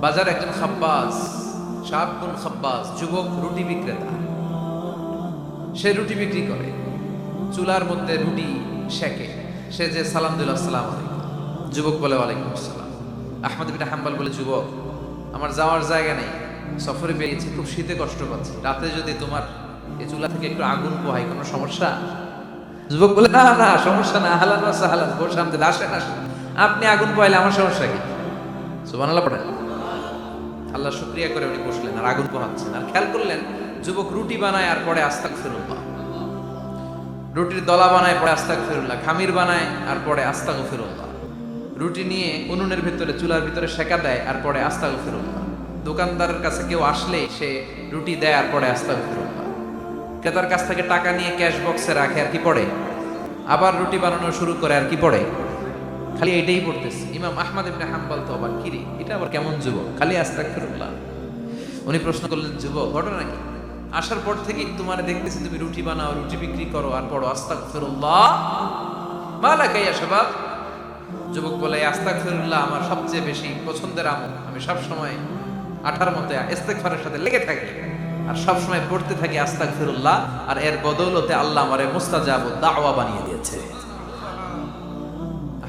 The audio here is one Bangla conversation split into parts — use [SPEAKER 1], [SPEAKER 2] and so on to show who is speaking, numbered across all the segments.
[SPEAKER 1] বাজার একজন খাব্বাস সাবগুন খাব্বাস যুবক, রুটি বিক্রেতা। সে রুটি বিক্রি করে। চুলার মধ্যে রুটি শেখে সে যে সালাম দিল, আসসালাম আলাইকুম। যুবক বলে, ওয়ালাইকুম আসসালাম। আহমদ বিন হাম্বাল বলে, যুবক, আমার যাওয়ার জায়গা নেই। সফরে বেরিয়েছি, খুব শীতে কষ্ট পাচ্ছি। রাতে যদি তোমার এই চুলা থেকে একটু আগুন পোহাই কোনো সমস্যা? যুবক বলে, না না, সমস্যা না। হালান হালান বসে আমাদের আসেন আসেন। আপনি আগুন পোহাইলে আমার সমস্যা কি? সুবান আল্লাহ পড়েন। আল্লাহ শুক্রিয়া করে উনি বসলেন আর আগুন পোহাচ্ছেন। আর খেয়াল করলেন, যুবক রুটি বানায় আর পরে আস্তাক ফিরুল্লাহ রুটির দলা বানায় পরে আস্তাক ফিরুল্লাহ খামির বানায় আর পরে আস্তাক ফিরুল্লাহ রুটি নিয়ে উনুনের ভিতরে, চুলার ভিতরে সেকা দেয় আর পরে আস্তাক ফিরুল্লাহ দোকানদারের কাছে কেউ আসলে সে রুটি দেয় আর পরে আস্তাক ফিরুল্লাহ ক্রেতার কাছ থেকে টাকা নিয়ে ক্যাশ বক্সে রাখে আর কি পড়ে। আবার রুটি বানানো শুরু করে আর কি পড়ে। খালি এটাই পড়তেছে। ইমাম আহমদ ইবনে হাম্বল তো আবার কিরি, এটা আবার কেমন যুবক? খালি আস্তাগফিরুল্লাহ। উনি প্রশ্ন করলেন, যুবক, ঘটনা কি? আসার পর থেকে তোমার দেখতেছি তুমি রুটি বানাও, রুটি বিক্রি করো আর পড়ো, আস্তাগফিরুল্লাহ? যুবক বলে আমার সবচেয়ে বেশি পছন্দের আমল। আমি সব সময় আঠার মতে ইস্তেগফারের সাথে লেগে থাকি আর সব সময় পড়তে থাকি আস্তাগফিরুল্লাহ আর এর বদৌলতে আল্লাহ আমারে মুস্তাজাব দাওয়া বানিয়ে দিয়েছে।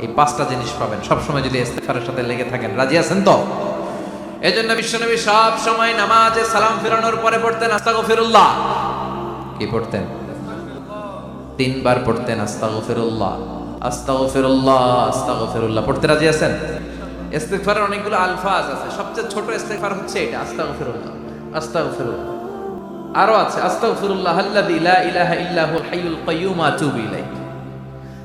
[SPEAKER 1] এই পাঁচটা জিনিস পাবেন। সবসময় যদি ইস্তেগফারের সাথে লেগে থাকেন। রাজি আছেন তো? এজন্য বিশ্বনবী সব সময় নামাজে সালাম ফেরানোর পরে পড়তেন আস্তাগফিরুল্লাহ। কি পড়তেন? তিনবার পড়তেন আস্তাগফিরুল্লাহ। আস্তাগফিরুল্লাহ আস্তাগফিরুল্লাহ। পড়তে রাজি আছেন? ইস্তেগফারের অনেকগুলো আলফাজ আছে। সবচেয়ে ছোট ইস্তেগফার হচ্ছে এটা, আস্তাগফিরুল্লাহ। আস্তাগফিরুল্লাহ। আরও আছে, আস্তাগফিরুল্লাহ আল্লাযী লা ইলাহা ইল্লা হুল হাইয়ুল কাইয়্যুম আতুবু ইলাইহি।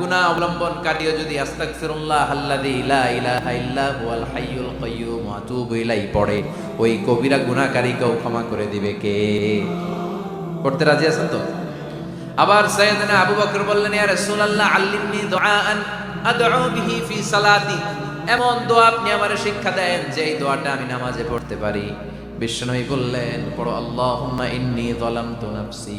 [SPEAKER 1] গুনাহ অবলম্বনকারীও যদি আস্তাগফিরুল্লাহ আল্লাযী লা ইলাহা ইল্লা হুয়াল হাইয়ুল কাইয়্যুম ওয়া আতুবু ইলাইহি পড়ে, ওই কবিরা গুনাহকারীকেও ক্ষমা করে দিবে কে? পড়তে রাজি আছেন তো? আবার সাইয়েদনা আবু বকর বললেন, ইয়া রাসূলুল্লাহ, আল্লিমনি দুআআন আদউ বিহি ফি সালাতি। এমন দোয়া আপনি আমার শিক্ষা দেন যে এই দোয়াটা আমি নামাজে পড়তে পারি। বিশ্বনবী বললেন, পড়ো, আল্লাহুম্মা ইন্নী যালামতু নাফসি।